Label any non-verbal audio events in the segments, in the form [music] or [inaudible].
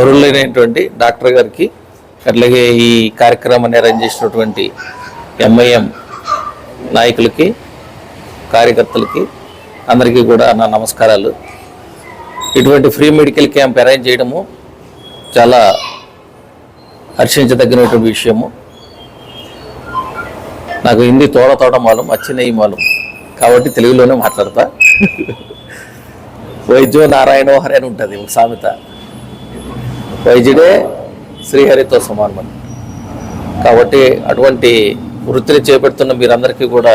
గౌరవులైనటువంటి doctor గారికి అట్లాగే ఈ కార్యక్రమాన్ని అరేంజ్ చేసినటువంటి ఎంఐఎం నాయకులకి కార్యకర్తలకి అందరికీ కూడా నా నమస్కారాలు ఇటువంటి ఫ్రీ మెడికల్ క్యాంప్ అరేంజ్ చేయడము చాలా హర్షించదగినటువంటి విషయము నాకు హిందీ తోడ తోడ మాలం అచ్చినయి మాలం కాబట్టి తెలుగులోనే మాట్లాడతా [laughs] వైద్యో నారాయణ హరి అని ఉంటుంది ఒక సామెత వైద్యుడే శ్రీహరితో సమానం కాబట్టి అటువంటి వృత్తిని చేపడుతున్న మీరందరికీ కూడా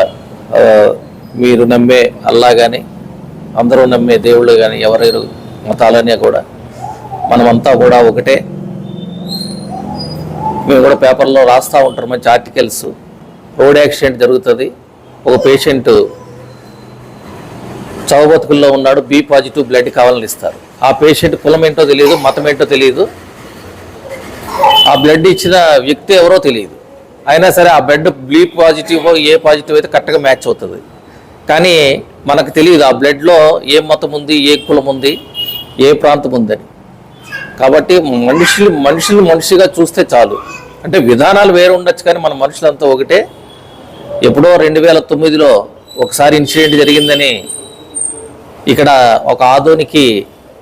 మీరు నమ్మే అల్లా కానీ అందరూ నమ్మే దేవుళ్ళు కానీ ఎవరెవరు మతాలనే కూడా మనమంతా కూడా ఒకటే మేము కూడా పేపర్లో రాస్తూ ఉంటారు మంచి ఆర్టికల్స్ రోడ్ యాక్సిడెంట్ జరుగుతుంది ఒక పేషెంట్ చవబతుకుల్లో ఉన్నాడు బి పాజిటివ్ బ్లడ్ కావాలని ఇస్తారు ఆ పేషెంట్ కులం ఏంటో తెలియదు మతం ఏంటో తెలియదు ఆ బ్లడ్ ఇచ్చిన వ్యక్తి ఎవరో తెలియదు అయినా సరే ఆ blood B positive A positive అయితే కరెక్ట్గా మ్యాచ్ అవుతుంది కానీ మనకు తెలియదు ఆ బ్లడ్లో ఏ మతం ఉంది ఏ కులం ఉంది ఏ ప్రాంతం ఉందని కాబట్టి మనుషులు మనుషులు మనిషిగా చూస్తే చాలు అంటే విధానాలు వేరు ఉండొచ్చు కానీ మన మనుషులంతా ఒకటే ఎప్పుడో రెండు వేల తొమ్మిదిలో ఒకసారి ఇన్సిడెంట్ జరిగిందని ఇక్కడ ఒక ఆదోనికి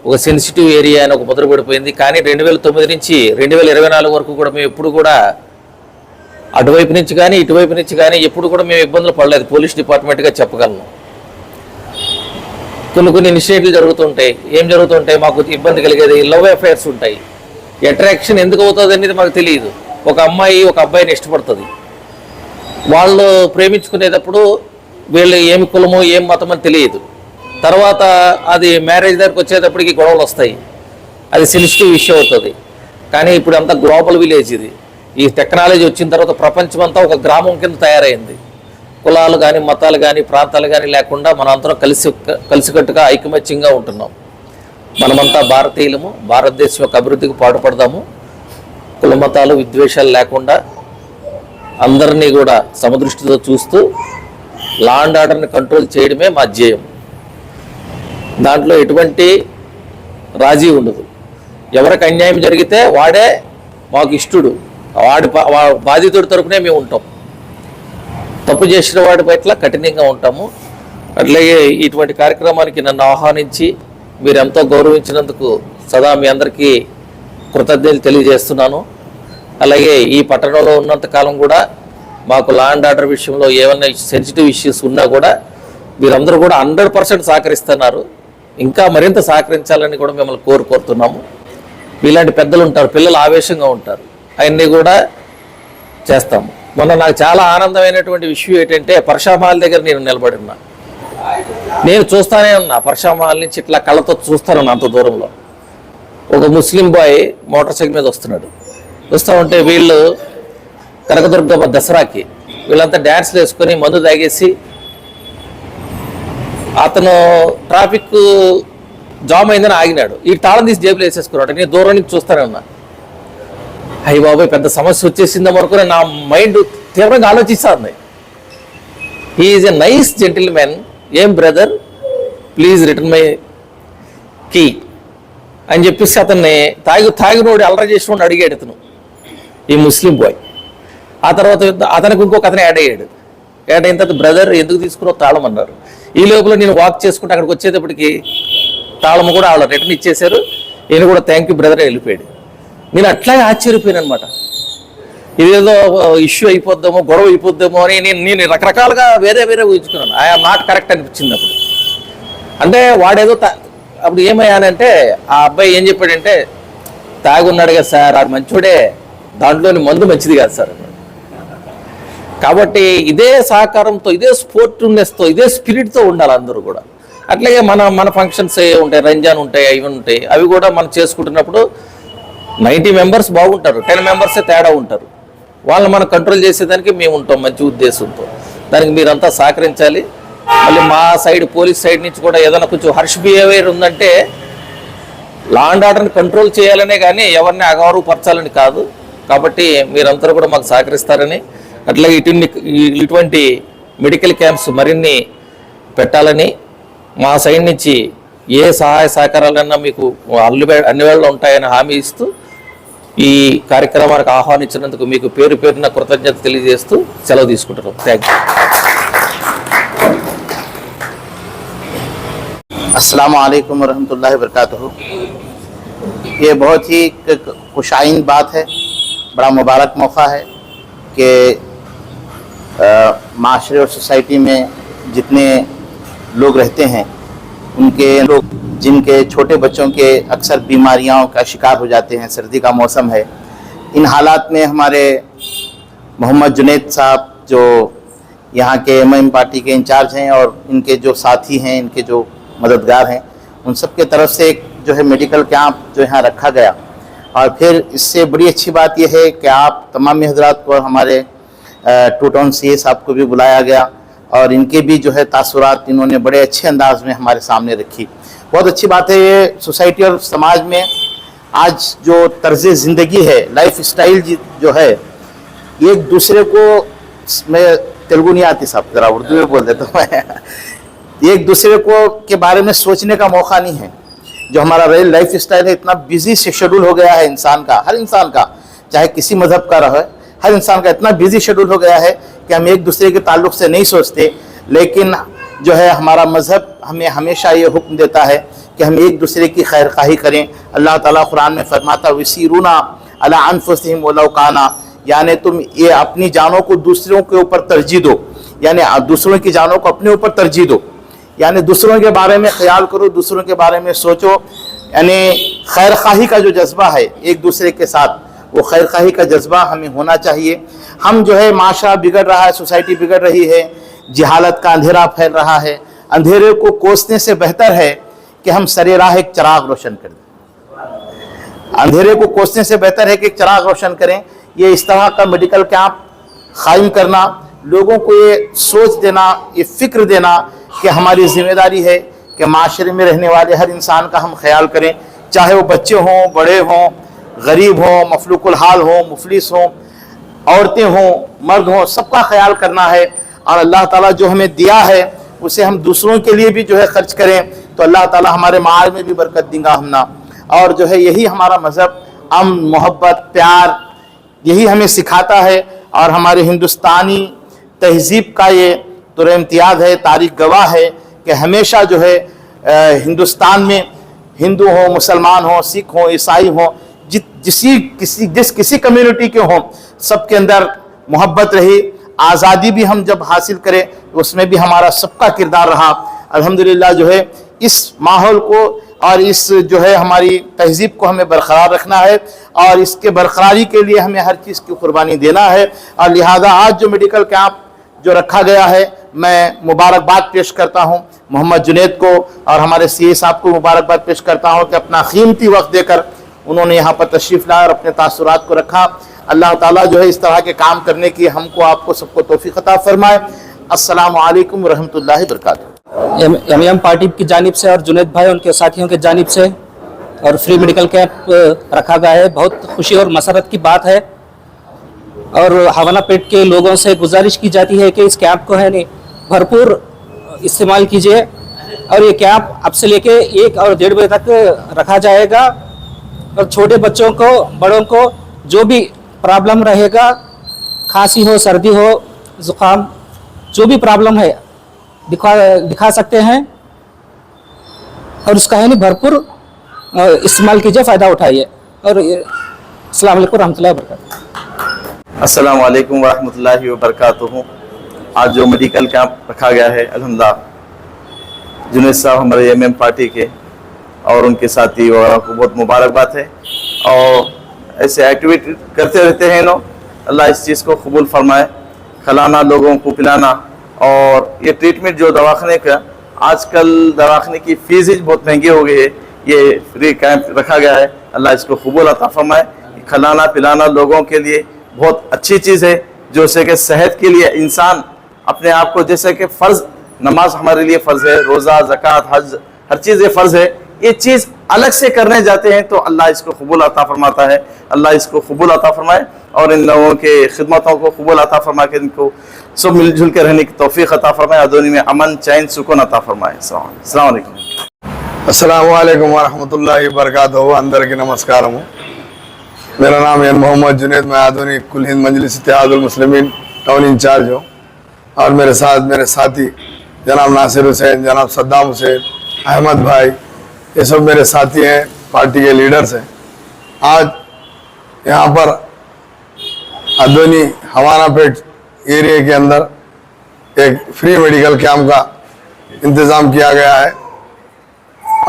ఒక సెన్సిటివ్ ఏరియా అని ఒక ముద్ర పడిపోయింది కానీ రెండు వేల తొమ్మిది నుంచి రెండు వేల ఇరవై నాలుగు వరకు కూడా మేము ఎప్పుడు కూడా అటువైపు నుంచి కానీ ఇటువైపు నుంచి కానీ ఎప్పుడు కూడా మేము ఇబ్బందులు పడలేదు పోలీస్ డిపార్ట్మెంట్గా చెప్పగలను కొన్ని కొన్ని ఇనిషియేటివ్లు జరుగుతుంటాయి ఏం జరుగుతుంటాయి మాకు ఇబ్బంది కలిగేది లవ్ అఫైర్స్ ఉంటాయి అట్రాక్షన్ ఎందుకు అవుతుంది అనేది మాకు తెలియదు ఒక అమ్మాయి ఒక అబ్బాయిని ఇష్టపడుతుంది వాళ్ళు ప్రేమించుకునేటప్పుడు వీళ్ళు ఏమి కులము ఏం మతం అని తెలియదు తర్వాత అది మ్యారేజ్ దగ్గరకు వచ్చేటప్పటికి గొడవలు వస్తాయి అది సెన్సిటివ్ ఇష్యూ అవుతుంది కానీ ఇప్పుడు అంతా గ్లోబల్ విలేజ్ ఇది ఈ టెక్నాలజీ వచ్చిన తర్వాత ప్రపంచం అంతా ఒక గ్రామం కింద తయారైంది కులాలు కానీ మతాలు కానీ ప్రాంతాలు కానీ లేకుండా అందరం కలిసి కలిసికట్టుగా ఐకమత్యంగా ఉంటున్నాం మనమంతా భారతీయులము భారతదేశం యొక్క అభివృద్ధికి పాటుపడదాము కుల మతాలు విద్వేషాలు లేకుండా అందరినీ కూడా సమదృష్టితో చూస్తూ లా అండ్ ఆర్డర్ని కంట్రోల్ చేయడమే మా ధ్యేయం దాంట్లో ఎటువంటి రాజీ ఉండదు ఎవరికి అన్యాయం జరిగితే వాడే మాకు ఇష్టడు వాడి బాధితుడి తరపునే మేము ఉంటాం తప్పు చేసిన వాడి పట్ల కఠినంగా ఉంటాము అట్లాగే ఇటువంటి కార్యక్రమానికి నన్ను ఆహ్వానించి మీరు ఎంతో గౌరవించినందుకు సదా మీ అందరికీ కృతజ్ఞతలు తెలియజేస్తున్నాను అలాగే ఈ పట్టణంలో ఉన్నంతకాలం కూడా మాకు లా అండ్ ఆర్డర్ విషయంలో ఏమైనా సెన్సిటివ్ ఇష్యూస్ ఉన్నా కూడా మీరందరూ కూడా హండ్రెడ్ పర్సెంట్ సహకరిస్తున్నారు ఇంకా మరింత సహకరించాలని కూడా మిమ్మల్ని కోరుకోరుతున్నాము ఇలాంటి పెద్దలు ఉంటారు పిల్లలు ఆవేశంగా ఉంటారు అవన్నీ కూడా చేస్తాము మొన్న నాకు చాలా ఆనందమైనటువంటి విషయం ఏంటంటే పరశామాల దగ్గర నేను నిలబడి ఉన్నా నేను చూస్తానే ఉన్నా పరశామాల నుంచి ఇట్లా కళ్ళతో చూస్తాను అంత దూరంలో ఒక ముస్లిం బాయ్ మోటార్ సైకిల్ మీద వస్తున్నాడు వస్తూ ఉంటే వీళ్ళు కనకదుర్గమ్మ దసరాకి వీళ్ళంతా డ్యాన్స్లు వేసుకొని మందు తాగేసి అతను ట్రాఫిక్ జామ్ అయిందని ఆగినాడు ఈ తాళం తీసి జేబులు వేసేసుకున్నాడు నేను దూరం నుంచి చూస్తానే ఉన్నా అయ్యి బాబాయ్ పెద్ద సమస్య వచ్చేసింది వరకు నా మైండ్ తీవ్రంగా ఆలోచిస్తుంది he's a nice gentleman ఏం brother please return my key అని చెప్పేసి అతన్ని తాగి తాగినోడు అల్లరి చేసినోడు అడిగాడు అతను ఈ ముస్లిం బాయ్ ఆ తర్వాత అతనికి ఇంకొక అతను యాడ్ అయ్యాడు యాడ్ అయిన తర్వాత బ్రదర్ ఎందుకు తీసుకున్నావు తాళం అన్నారు ఈ లోపల నేను వాక్ చేసుకుంటే అక్కడికి వచ్చేటప్పటికి తాళము కూడా వాళ్ళ రిటర్న్ ఇచ్చేశారు నేను కూడా థ్యాంక్ యూ బ్రదర్ వెళ్ళిపోయాడు నేను అట్లాగే ఆశ్చర్యపోయాను అనమాట ఇదేదో ఇష్యూ అయిపోద్దామో గొడవ అయిపోద్దామో అని నేను నేను రకరకాలుగా వేరే వేరే ఊహించుకున్నాను ఆ నాట్ కరెక్ట్ అనిపించింది అప్పుడు అంటే వాడేదో అప్పుడు ఏమయ్యానంటే ఆ అబ్బాయి ఏం చెప్పాడంటే తాగున్నాడు కదా సార్ అది మంచోడే దాంట్లోని మందు మంచిది కాదు సార్ కాబట్టి ఇదే సహకారంతో ఇదే స్పోర్ట్నెస్తో ఇదే స్పిరిట్తో ఉండాలి అందరూ కూడా అట్లాగే మన మన ఫంక్షన్స్ ఉంటాయి రంజాన్ ఉంటాయి అవి ఉంటాయి అవి కూడా మనం చేసుకుంటున్నప్పుడు నైంటీ మెంబర్స్ బాగుంటారు టెన్ మెంబర్సే తేడా ఉంటారు వాళ్ళని మనం కంట్రోల్ చేసేదానికి మేము ఉంటాం మంచి ఉద్దేశంతో దానికి మీరంతా సహకరించాలి మళ్ళీ మా సైడ్ పోలీస్ సైడ్ నుంచి కూడా ఏదైనా కొంచెం హర్ష్ బిహేవియర్ ఉందంటే లా అండ్ ఆర్డర్ని కంట్రోల్ చేయాలనే కానీ ఎవరిని అగౌరవపరచాలని కాదు కాబట్టి మీరంతరూ కూడా మాకు సహకరిస్తారని అట్లాగే ఇటు ఇటువంటి మెడికల్ క్యాంప్స్ మరిన్ని పెట్టాలని మా సైడ్ నుంచి ఏ సహాయ సహకారాలన్నా మీకు అల్లు అన్ని వేళ ఉంటాయని హామీ ఇస్తూ ఈ కార్యక్రమానికి ఆహ్వానించినందుకు మీకు పేరు పేరున కృతజ్ఞత తెలియజేస్తూ సెలవు తీసుకుంటున్నాం థ్యాంక్ యూ अस्सलाम वालेकुम वरहमतुल्लाहि वबरकातुहू ये बहुत ही क- खुशाइन बात है बड़ा मुबारक मौका है कि अ, माशरे और सोसाइटी में जितने लोग रहते हैं उनके लोग जिनके छोटे बच्चों के अक्सर बीमारियों का शिकार हो जाते हैं सर्दी का मौसम है इन हालात में हमारे मोहम्मद जुनेद साहब जो यहाँ के एम पार्टी के इंचार्ज हैं और इनके जो साथी हैं इनके जो मददगार हैं उन सब के तरफ से एक जो है मेडिकल कैंप जो यहाँ रखा गया और फिर इससे बड़ी अच्छी बात यह है कि आप तमाम हजरात को हमारे सी ए साहब को भी बुलाया गया और इनके भी जो है तासुरात इन्होंने बड़े अच्छे अंदाज में हमारे सामने रखी बहुत अच्छी बात है ये सोसाइटी और समाज में आज जो तर्ज ज़िंदगी है लाइफ स्टाइल जो है एक दूसरे को मैं तेलुगु नहीं आती साहब ज़रा उर्दू में बोल देता हूँ मैं एक दूसरे को के बारे में सोचने का मौका नहीं है जो हमारा रेल लाइफ स्टाइल है इतना बिजी शेड्यूल हो गया है इंसान का हर इंसान का चाहे किसी मज़हब का रहे हर इंसान का इतना बिजी शेड्यूल हो गया है कि हम एक दूसरे के ताल्लुक से नहीं सोचते लेकिन जो है हमारा मज़हब हमें हमेशा ये हुक्म देता है कि हम एक दूसरे की खैर खाही करें अल्लाह ताला कुरान में फरमाता वसी अला अनफसम वाना यानी तुम ये अपनी जानों को दूसरों के ऊपर तरजीह दो यानि दूसरों की जानों को अपने ऊपर तरजीह दो यानि दूसरों के बारे में ख्याल करो दूसरों के बारे में सोचो यानी खैर खाही का जो जज्बा है एक दूसरे के साथ वो खैर खाही का जज्बा हमें होना चाहिए हम जो है माशरा बिगड़ रहा है सोसाइटी बिगड़ रही है जहालत का अंधेरा फैल रहा है अंधेरे को कोसने से बेहतर है कि हम सरे राह एक चराग रोशन कर दें अंधेरे को कोसने से बेहतर है कि एक चराग रोशन करें ये इस तरह का मेडिकल कैंप कायम करना लोगों को ये सोच देना ये फ़िक्र देना कि हमारी जिम्मेदारी है कि माशरे में रहने वाले हर इंसान का हम ख्याल करें चाहे वो बच्चे हों बड़े हों गरीब हों मफलूकुल हाल हों मुफलिस हों औरतें हों मर्द हों सबका ख्याल करना है और अल्लाह ताला जो हमें दिया है उसे हम दूसरों के लिए भी जो है खर्च करें तो अल्लाह ताला हमारे माल में भी बरकत हम हमना और जो है यही हमारा मज़हब अम मोहब्बत प्यार यही हमें सिखाता है और हमारे हिंदुस्तानी तहजीब का ये तुर इम्तियाज है तारीख गवाह है कि हमेशा जो है हिंदुस्तान में हिंदू हों मुसलमान हों सिख हों ईसाई हों जित जिसी किसी जिस किसी कम्युनिटी के हों सबके अंदर मोहब्बत रही आज़ादी भी हम जब हासिल करें तो उसमें भी हमारा सबका किरदार रहा अल्हम्दुलिल्लाह जो है इस माहौल को और इस जो है हमारी तहजीब को हमें बरकरार रखना है और इसके बरकरारी के लिए हमें हर चीज़ की कुर्बानी देना है और लिहाजा आज जो मेडिकल कैंप जो रखा गया है मैं मुबारकबाद पेश करता हूँ मोहम्मद जुनेद को और हमारे सी साहब को मुबारकबाद पेश करता हूँ कि अपना कीमती वक्त देकर उन्होंने यहाँ पर तशरीफ़ लाया और अपने तसरत को रखा अल्लाह ताला जो है इस तरह के काम करने की हमको आपको सबको तोफ़ी अता फ़रमाए असलकम वरहमल वरक एम एम पार्टी की जानब से और जुनेद भाई उनके साथियों की जानब से और फ्री मेडिकल कैंप रखा गया है बहुत खुशी और मसरत की बात है और हवाना पेट के लोगों से गुजारिश की जाती है कि इस कैंप को है नहीं भरपूर इस्तेमाल कीजिए और ये कैंप अब से लेके एक और डेढ़ बजे तक रखा जाएगा और छोटे बच्चों को बड़ों को जो भी प्रॉब्लम रहेगा खांसी हो सर्दी हो ज़ुकाम जो भी प्रॉब्लम है दिखा दिखा सकते हैं और उसका है नहीं भरपूर इस्तेमाल कीजिए फ़ायदा उठाइए और अल्लाम वरहमल वर्क अस्सलाम वालेकुम रहमतुल्लाहि वबरकatuh आज जो मेडिकल कैंप रखा गया है अलहमदा जुनेद साहब हमारे एम एम पार्टी के और उनके साथी वगैरह को बहुत मुबारकबाद है और ऐसे एक्टिविटी करते रहते हैं लोग अल्लाह इस चीज़ को कबूल फरमाए खिलाना लोगों को पिलाना और ये ट्रीटमेंट जो दवाखाने का आजकल दवाखाने की फीस ही बहुत महंगी हो गई है ये फ्री कैंप रखा गया है अल्लाह इसको कबूल अता फरमाए खिलाना पिलाना लोगों के लिए बहुत अच्छी चीज़ है जो से कि सेहत के लिए इंसान अपने आप को जैसे कि फ़र्ज़ नमाज हमारे लिए फ़र्ज़ है रोज़ा ज़क़़त हज हर चीज़ ये फ़र्ज़ है ये चीज़ अलग से करने जाते हैं तो अल्लाह इसको कबूल आता फरमाता है अल्लाह इसको कबूल आता फरमाए और इन लोगों के खिदमतों को कबूल आता फरमा के इनको सब मिलजुल के रहने की तोफ़ी अता फरमाए अदोनी में अमन चैन सुकून अता फरमाए अलैक्म असलकम वरहमल अंदर की नमस्कार मेरा नाम है मोहम्मद जुनेद मैं आधुनिक कुल Hind Majlis Muslimeen town in charge हूँ और मेरे साथ मेरे साथी जनाब नासिर हुसैन जनाब सद्दाम हुसैन अहमद भाई ये सब मेरे साथी हैं पार्टी के लीडर्स हैं आज यहाँ पर अद्वनी हवाना पेट एरिए के अंदर एक फ्री मेडिकल कैंप का इंतज़ाम किया गया है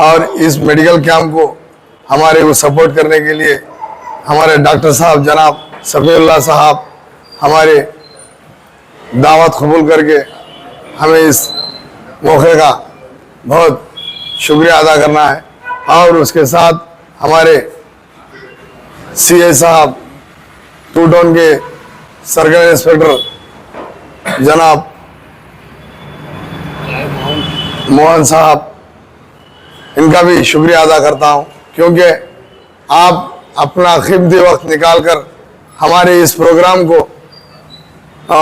और इस मेडिकल कैंप को हमारे को सपोर्ट करने के लिए हमारे डॉक्टर साहब जनाब सफीला साहब हमारे दावत कबूल करके हमें इस मौके का बहुत शुक्रिया अदा करना है और उसके साथ हमारे सी ए साहब टू टाउन के सर्कल इंस्पेक्टर जनाब मोहन साहब इनका भी शुक्रिया अदा करता हूँ क्योंकि आप अपना कीमती वक्त निकाल कर हमारे इस प्रोग्राम को आ,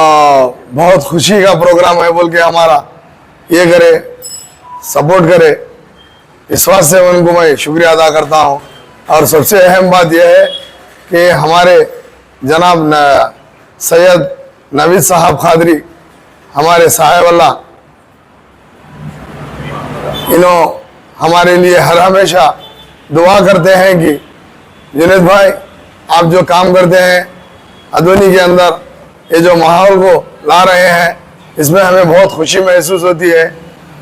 बहुत खुशी का प्रोग्राम है बोल के हमारा ये करे सपोर्ट करे इस से उनको मैं शुक्रिया अदा करता हूँ और सबसे अहम बात यह है कि हमारे जनाब सैयद नवीद साहब खादरी हमारे साहेब अल्लाह इन्हों हमारे लिए हर हमेशा दुआ करते हैं कि जुनेद भाई आप जो काम करते हैं अधोनी के अंदर ये जो माहौल को ला रहे हैं इसमें हमें बहुत खुशी महसूस होती है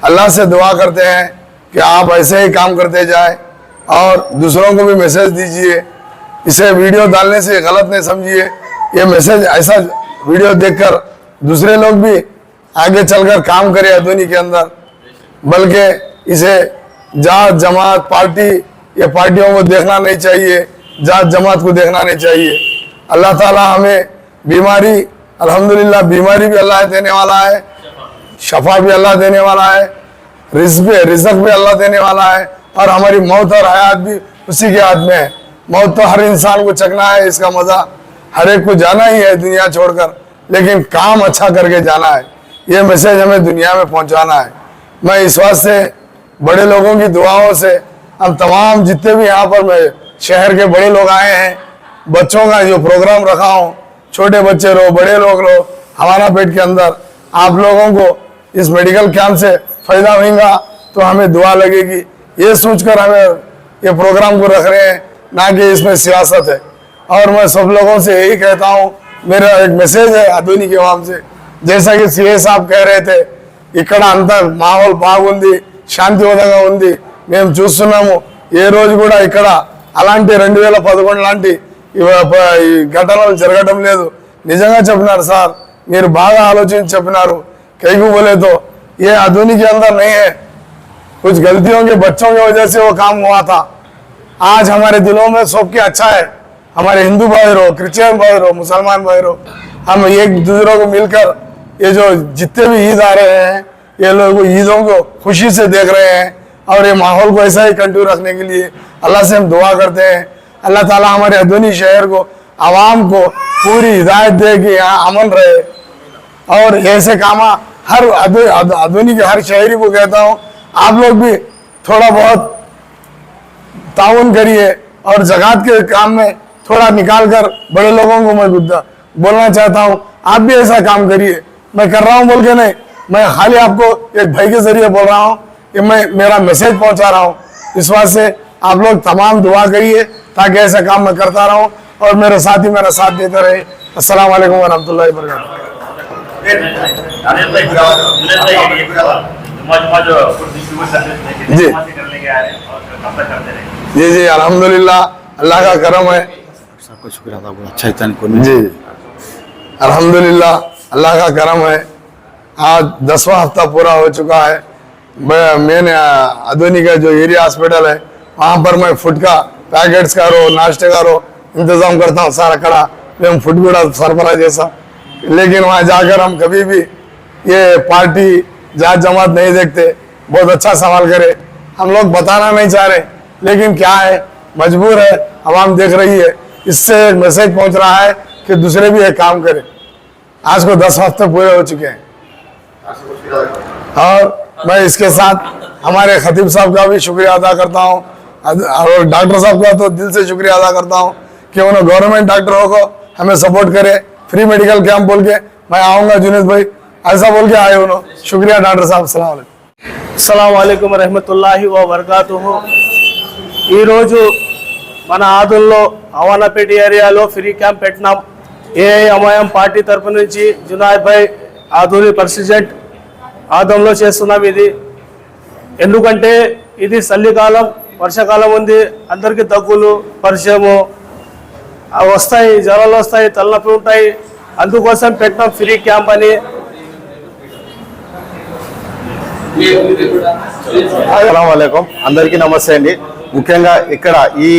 अल्लाह से दुआ करते हैं कि आप ऐसे ही काम करते जाए और दूसरों को भी मैसेज दीजिए इसे वीडियो डालने से गलत नहीं समझिए ये मैसेज ऐसा वीडियो देखकर दूसरे लोग भी आगे चलकर काम करें अधोनी के अंदर बल्कि इसे जात जमात पार्टी ये पार्टियों को देखना नहीं चाहिए जात जमात को देखना नहीं चाहिए अल्लाह ताला हमें बीमारी अल्हम्दुलिल्लाह बीमारी भी अल्लाह देने वाला है शफा भी अल्लाह देने वाला है रिजक भी अल्लाह देने वाला है और हमारी मौत और हयात भी उसी के हाथ में है मौत तो हर इंसान को चकना है इसका मज़ा हर एक को जाना ही है दुनिया छोड़कर लेकिन काम अच्छा करके जाना है ये मैसेज हमें दुनिया में पहुंचाना है मैं इस बात से बड़े लोगों की दुआओं से हम तमाम जितने भी यहाँ पर मैं शहर के बड़े लोग आए हैं बच्चों का जो प्रोग्राम रखा हो छोटे बच्चे रहो बड़े लोग रहो हमारा पेट के अंदर आप लोगों को इस मेडिकल कैंप से फायदा होगा तो हमें दुआ लगेगी ये सोचकर हमें ये प्रोग्राम को रख रहे हैं ना कि इसमें सियासत है और मैं सब लोगों से यही कहता हूँ मेरा एक मैसेज है आधुनिक जवाब से जैसा कि सीए साहब कह रहे थे ఇక్కడ అంతా మాహోల్ బాగుంది శాంతియుతంగా ఉంది మేము చూస్తున్నాము ఏ రోజు కూడా ఇక్కడ అలాంటి రెండు వేల పదకొండు లాంటి ఇవ- ప- ఈ ఘటనలు జరగడం లేదు నిజంగా చెప్పినారు సార్ మీరు బాగా ఆలోచించి చెప్పినారు కైకు ये आधुनिक के अंदर नहीं है कुछ गलतियों के बच्चों की वजह से वो काम हुआ था आज हमारे दिलों में सबके अच्छा है हमारे हिंदू भाई रहो क्रिश्चियन भाई रहो मुसलमान भाई रहो हम एक दूसरों को मिलकर ये जो जितने भी ईद आ रहे हैं ये लोग ईदों को खुशी से देख रहे हैं और ये माहौल को ऐसा ही कंटिन्यू रखने के लिए अल्लाह से हम दुआ करते हैं अल्लाह ताला हमारे अधूनी शहर को आवाम को पूरी हिदायत दे कि यहाँ अमन रहे और ऐसे कामा हर आधुनिक हर शहरी को कहता हूँ आप लोग भी थोड़ा बहुत ताउन करिए और जगात के काम में थोड़ा निकाल कर बड़े लोगों को मैं बोलना चाहता हूँ आप भी ऐसा काम करिए मैं कर रहा हूँ बोल के नहीं मैं खाली आपको एक भाई के जरिए बोल रहा हूँ कि मैं मेरा मैसेज पहुँचा रहा हूँ इस बात से आप लोग तमाम दुआ करिए ताकि ऐसा काम मैं करता रहूँ और मेरे ही मेरा साथ देते रहे असल वरहमल वरक जी जी जी अलहमदुल्ला अल्लाह का करम है जी अलहमदुल्ला अल्लाह का करम है आज दसवा हफ्ता पूरा हो चुका है मैं आधुनिक जो एरिया हॉस्पिटल है वहाँ पर मैं फूड का पैकेट्स का रो नाश्ते का रो इंतज़ाम करता हूँ सारा खड़ा फूड पूरा सरबराह जैसा लेकिन वहाँ जाकर हम कभी भी ये पार्टी जात जमात नहीं देखते बहुत अच्छा सवाल करे हम लोग बताना नहीं चाह रहे लेकिन क्या है मजबूर है आवाम देख रही है इससे एक मैसेज पहुंच रहा है कि दूसरे भी एक काम करें आज को दस हफ्ते पूरे हो चुके हैं और मैं इसके साथ हमारे खतीब साहब का भी शुक्रिया अदा करता हूँ और डॉक्टर साहब का तो दिल से शुक्रिया अदा करता हूँ कि उन्होंने गवर्नमेंट डॉक्टरों को हमें सपोर्ट करे फ्री मेडिकल कैंप बोल के मैं आऊँगा जुनेद भाई ऐसा बोल के आए उन्होंने शुक्रिया डॉक्टर साहब सलाम అస్సలం అయికం రహమతుల్లాహి వబర్కాతుహు ఈరోజు మన ఆదుల్లో అవానాపేట ఏరియాలో ఫ్రీ క్యాంప్ పెట్టినాం ఏఐఎంఐఎం పార్టీ తరపు నుంచి జునాయద్ భాయ్ ఆధుని ప్రెసిడెంట్ ఆదంలో చేస్తున్నాం ఇది ఎందుకంటే ఇది చలికాలం వర్షాకాలం ఉంది అందరికీ దగ్గులు పరిచయము ఆ వస్తాయి జ్వరాలు వస్తాయి తలనొప్పి ఉంటాయి అందుకోసం పెట్టినాం ఫ్రీ క్యాంప్ అని అస్సలం అందరికీ నమస్తే అండి ముఖ్యంగా ఇక్కడ ఈ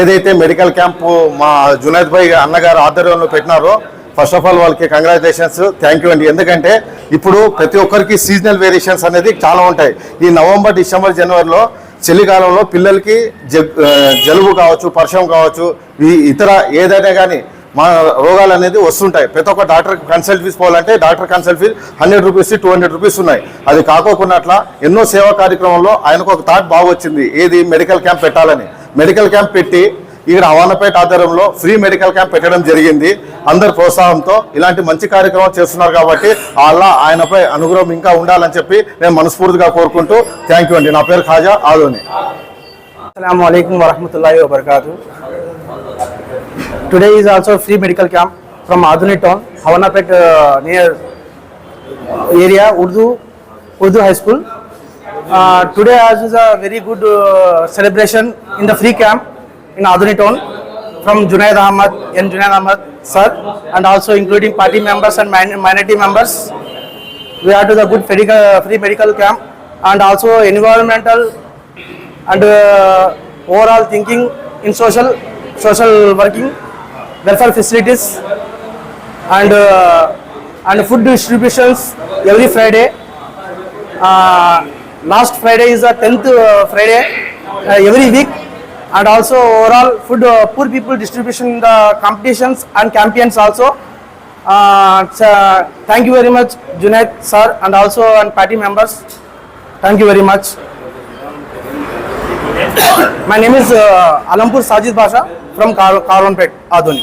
ఏదైతే మెడికల్ క్యాంపు మా జునైద్ భాయ్ అన్నగారు ఆధ్వర్యంలో పెట్టినారో ఫస్ట్ ఆఫ్ ఆల్ వాళ్ళకి కంగ్రాచులేషన్స్ థ్యాంక్ యూ అండి ఎందుకంటే ఇప్పుడు ప్రతి ఒక్కరికి సీజనల్ వేరియేషన్స్ అనేది చాలా ఉంటాయి ఈ నవంబర్ డిసెంబర్ జనవరిలో చలికాలంలో పిల్లలకి జలుబు కావచ్చు పర్షం కావచ్చు ఇతర ఏదైనా కానీ మా రోగాలు అనేది వస్తుంటాయి ప్రతి ఒక్క డాక్టర్ కన్సల్ట్ ఫీస్ పోవాలంటే doctor consult fees hundred rupees two hundred rupees ఉన్నాయి అది కాకోకున్నట్లా ఎన్నో సేవా కార్యక్రమంలో ఆయనకు ఒక థాట్ బాగా వచ్చింది ఏది మెడికల్ క్యాంప్ పెట్టాలని మెడికల్ క్యాంప్ పెట్టి ఇక్కడ అవానపేట ఆధ్వర్యంలో ఫ్రీ మెడికల్ క్యాంప్ పెట్టడం జరిగింది అందరి ప్రోత్సాహంతో ఇలాంటి మంచి కార్యక్రమం చేస్తున్నారు కాబట్టి అలా ఆయనపై అనుగ్రహం ఇంకా ఉండాలని చెప్పి నేను మనస్ఫూర్తిగా కోరుకుంటూ థ్యాంక్ యూ అండి నా పేరు ఖాజా ఆదోని అస్సలం వరహమూల వబర్కాతు today is also free medical camp from Aduni town, Havanapet uh, near uh, area, Urdu, Urdu High School. Uh, today as is a very good uh, celebration in the free camp in Aduni town from Junaid Ahmad and Junaid Ahmad sir and also including party members and minority members. We are to the good medical, free medical camp and also environmental and uh, overall thinking in social social working welfare facilities uh, and food distributions every Friday. Uh, last Friday is the 10th uh, Friday every week, and also overall food poor people distribution in the competitions and campaigns also. Thank you very much, Junaid sir, and also party members. Thank you very much. My name is Alampur Sajid Basha from Karwanpet, Adoni.